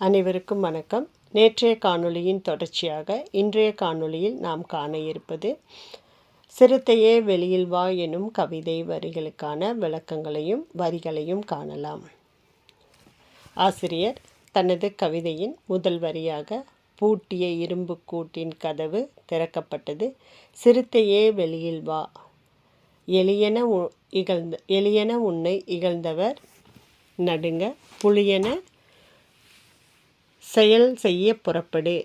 அனைவருக்கும் வணக்கம். நேற்றைய காணொளியின் தொடர்ச்சியாக இன்றைய காணொளியில் நாம் காண இருப்பது சிறுத்தையே வெளியில் வா எனும் கவிதை வரிகளுக்கான விளக்கங்களையும் வரிகளையும் காணலாம். ஆசிரியர் தனது கவிதையின் முதல் வரியாக பூட்டிய இரும்பு கூட்டின் கதவு திறக்கப்பட்டது சிறுத்தையே வெளியில் வா. எளியன உ- இகழ்ந்த எளியன உன்னை இகழ்ந்தவர். நடுங்க புளியன செயல் செய்ய புறப்படு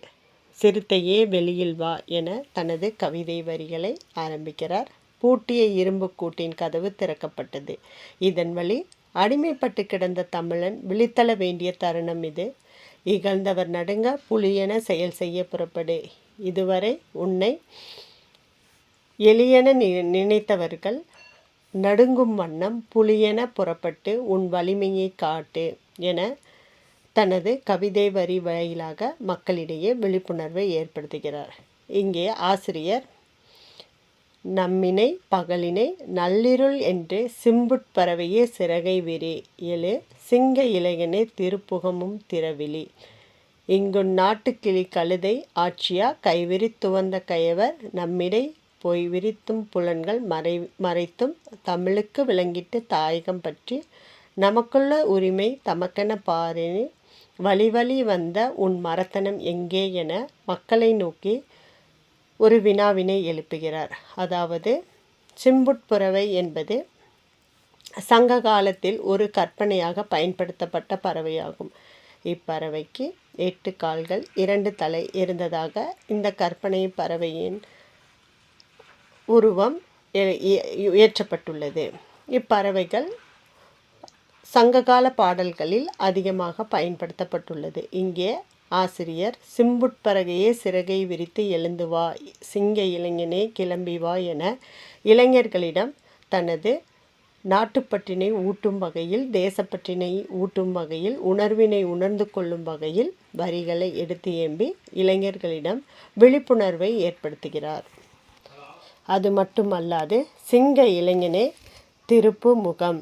சிறுத்தையே வெளியில் வா என தனது கவிதை வரிகளை ஆரம்பிக்கிறார். பூட்டிய இரும்பு கூட்டின் கதவு திறக்கப்பட்டது. இதன் வழி அடிமைப்பட்டு கிடந்த தமிழன் விழித்தள வேண்டிய தருணம் இது. இகழ்ந்தவர் நடுங்க புலியென செயல் செய்ய புறப்படு. இதுவரை உன்னை எளியென நினைத்தவர்கள் நடுங்கும் வண்ணம் புலியென புறப்பட்டு உன் வலிமையை காட்டு என தனது கவிதை வரி வாயிலாக மக்களிடையே விழிப்புணர்வை ஏற்படுத்துகிறார். இங்கே ஆசிரியர் நம்மினை பகலினை நள்ளிருள் என்று சிம்புட் பறவையே சிறகை விரி எழு சிங்க இளையனே திருப்புகமும் திறவிழி. இங்கு நாட்டுக்கிளி கழுதை ஆட்சியா கைவிரித்து வந்த கயவர் நம்மிடை பொய் விரித்தும் புலன்கள் மறை மறைத்தும் தமிழுக்கு விளங்கிட்டு தாயகம் பற்றி நமக்குள்ள உரிமை தமக்கென பாரினி வழி வழி வந்த உன் மரத்தனம் எங்கே என மக்களை நோக்கி ஒரு வினாவினை எழுப்புகிறார். அதாவது சிம்புட்புறவை என்பது சங்க காலத்தில் ஒரு கற்பனையாக பயன்படுத்தப்பட்ட பறவையாகும். இப்பறவைக்கு எட்டு கால்கள் இரண்டு தலை இருந்ததாக இந்த கற்பனை பறவையின் உருவம் ஏ- ஏற்றப்பட்டுள்ளது. இப்பறவைகள் சங்ககால பாடல்களில் அதிகமாக பயன்படுத்தப்பட்டுள்ளது. இங்கே ஆசிரியர் சிம்புட்பறகையே சிறகை விரித்து எழுந்து வா சிங்க இளைஞனே கிளம்பி வா என இளைஞர்களிடம் தனது நாட்டுப்பற்றினை ஊட்டும் வகையில் தேசப்பற்றினை ஊட்டும் வகையில் உணர்வினை உணர்ந்து கொள்ளும் வகையில் வரிகளை எடுத்து ஏம்பி இளைஞர்களிடம் விழிப்புணர்வை ஏற்படுத்துகிறார். அது மட்டுமல்லாது சிங்க இளைஞனே திருப்பு முகம்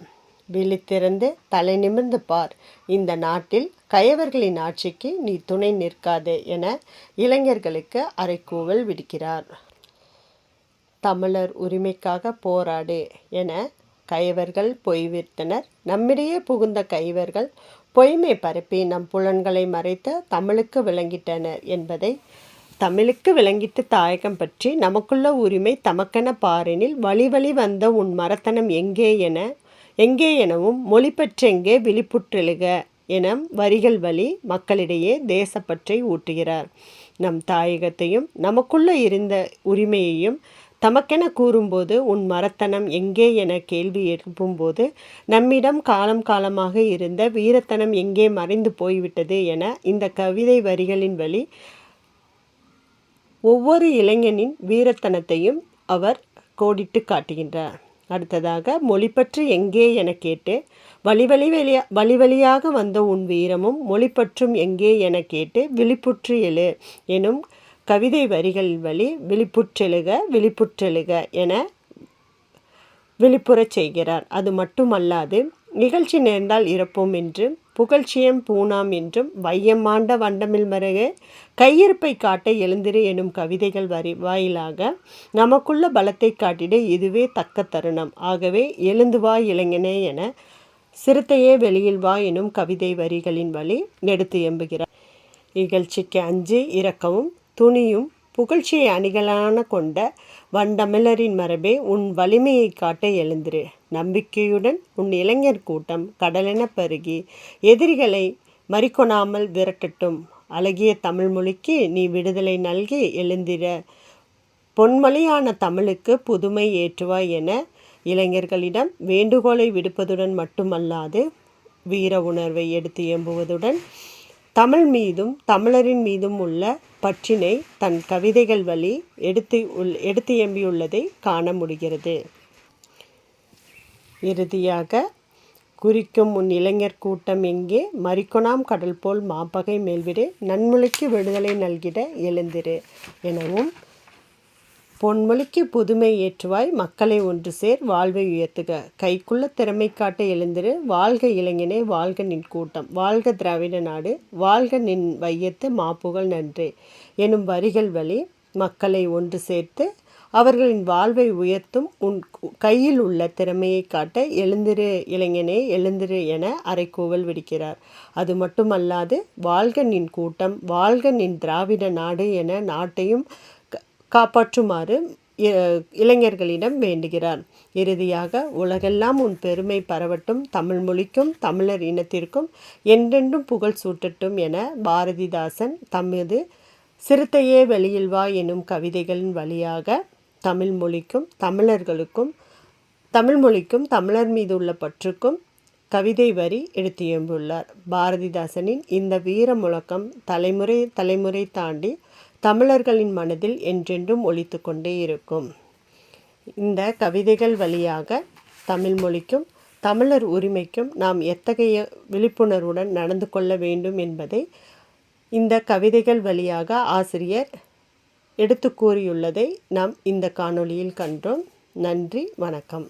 விழித்திறந்து தலை நிமிர்ந்து பார். இந்த நாட்டில் கயவர்களின் ஆட்சிக்கு நீ துணை நிற்காதே என இளைஞர்களுக்கு அறைக்கூவல் விடுக்கிறார். தமிழர் உரிமைக்காக போராடு என கயவர்கள் பொய் விற்றனர் நம்மிடையே புகுந்த கைவர்கள் பொய்மை பரப்பி நம் புலன்களை மறைத்து தமிழுக்கு விளங்கிட்டனர் என்பதை தமிழுக்கு விளங்கிட்டு தாயகம் பற்றி நமக்குள்ள உரிமை தமக்கென பாரெனில் வழி வழி வந்த உன் மரத்தனம் எங்கே என எங்கே எனவும் மொழிப்பற்றெங்கே விழிப்புற்றெழுக என வரிகள் வழி மக்களிடையே தேசப்பற்றை ஊட்டுகிறார். நம் தாயகத்தையும் நமக்குள்ள இருந்த உரிமையையும் தமக்கென கூறும்போது உன் மரத்தனம் எங்கே என கேள்வி எழுப்பும்போது நம்மிடம் காலம் காலமாக இருந்த வீரத்தனம் எங்கே மறைந்து போய்விட்டது என இந்த கவிதை வரிகளின் வழி ஒவ்வொரு இளைஞனின் வீரத்தனத்தையும் அவர் கோடிட்டு காட்டுகின்றார். அடுத்ததாக மொழிப்பற்று எங்கே என கேட்டு வழி வழி வழியா வழி வழியாக வந்த உன் வீரமும் மொழிப்பற்றும் எங்கே என கேட்டு விழிப்புற்று எழு எனும் கவிதை வரிகள் வழி விழிப்புற்றெழுக விழிப்புற்றெழுக என விழிப்புறச் செய்கிறார். அது மட்டுமல்லாது நிகழ்ச்சி நேர்ந்தால் இறப்போம் என்று புகழ்ச்சியம் பூணாம் என்றும் வையம்மாண்ட வண்டமில் மருக கையிருப்பை காட்ட எழுந்திரு எனும் கவிதைகள் வரி வாயிலாக நமக்குள்ள பலத்தை காட்டிட இதுவே தக்க தருணம். ஆகவே எழுந்து வா இளைஞனே என சிறுத்தையே வெளியில் வா எனும் கவிதை வரிகளின் வழி எடுத்து எம்புகிறார். இகழ்ச்சிக்கு அஞ்சு இறக்கவும் துணியும் புகழ்ச்சியை அணிகளான கொண்ட வண்டமிழரின் மரபே உன் வலிமையை காட்ட எழுந்திரு. நம்பிக்கையுடன் உன் இளைஞர் கூட்டம் கடலென பருகி எதிரிகளை மறிக்கொணாமல் விரட்டட்டும். அழகிய தமிழ்மொழிக்கு நீ விடுதலை நல்கி எழுந்திர. பொன்மொழியான தமிழுக்கு புதுமை ஏற்றுவாய் என இளைஞர்களிடம் வேண்டுகோளை விடுப்பதுடன் மட்டுமல்லாது வீர உணர்வை எடுத்து எம்புவதுடன் தமிழ் மீதும் தமிழரின் மீதும் உள்ள பற்றினை தன் கவிதைகள் வழி எடுத்து உள் எடுத்து எம்பியுள்ளதை காண முடிகிறது. இறுதியாக குறிக்கும் உன் இளைஞர் கூட்டம் எங்கே? மறிக்கொணாம் கடல் போல் மாப்பகை மேல்விடு நன்முளைக்கு விடுதலை நல்கிட எழுந்திரு எனவும் பொன்மொழிக்கு புதுமை ஏற்றுவாய் மக்களை ஒன்று சேர் வாழ்வை உயர்த்துக. கைக்குள்ள திறமை காட்ட எழுந்திரு வாழ்க இளைஞனே வாழ்க நின் கூட்டம். வாழ்க திராவிட நாடு வாழ்க நின் வையத்து மாப்புகள் நன்றே. எனும் வரிகள் வழி மக்களை ஒன்று சேர்த்து அவர்களின் வாழ்வை உயர்த்தும் உன் கையில் உள்ள திறமையை காட்ட எழுந்திரு இளைஞனே எழுந்திரு என அரைக்கூவல் விடுக்கிறார். அது மட்டுமல்லாது வாழ்க நின் கூட்டம் வாழ்க நின் திராவிட நாடு என நாட்டையும் காப்பாற்றுமாறு இளைஞர்களிடம் வேண்டுகிறார். இறுதியாக உலகெல்லாம் உன் பெருமை பரவட்டும் தமிழ் மொழிக்கும் தமிழர் இனத்திற்கும் என்றென்றும் புகழ் சூட்டட்டும் என பாரதிதாசன் தமது சிறுத்தையே வெளியில் வா எனும் கவிதைகளின் வழியாக தமிழ் மொழிக்கும் தமிழர்களுக்கும் தமிழ் மொழிக்கும் தமிழர் மீது உள்ள பற்றுக்கும் கவிதை வரி எடுத்தியம்புள்ளார். பாரதிதாசனின் இந்த வீர முழக்கம் தலைமுறை தலைமுறை தாண்டி தமிழர்களின் மனதில் என்றென்றும் ஒழித்து கொண்டே இருக்கும். இந்த கவிதைகள் வழியாக தமிழ் மொழிக்கும் தமிழர் உரிமைக்கும் நாம் எத்தகைய விழிப்புணர்வுடன் நடந்து கொள்ள வேண்டும் என்பதை இந்த கவிதைகள் வழியாக ஆசிரியர் எடுத்து கூறியுள்ளதை நாம் இந்த காணொளியில் கண்டோம். நன்றி வணக்கம்.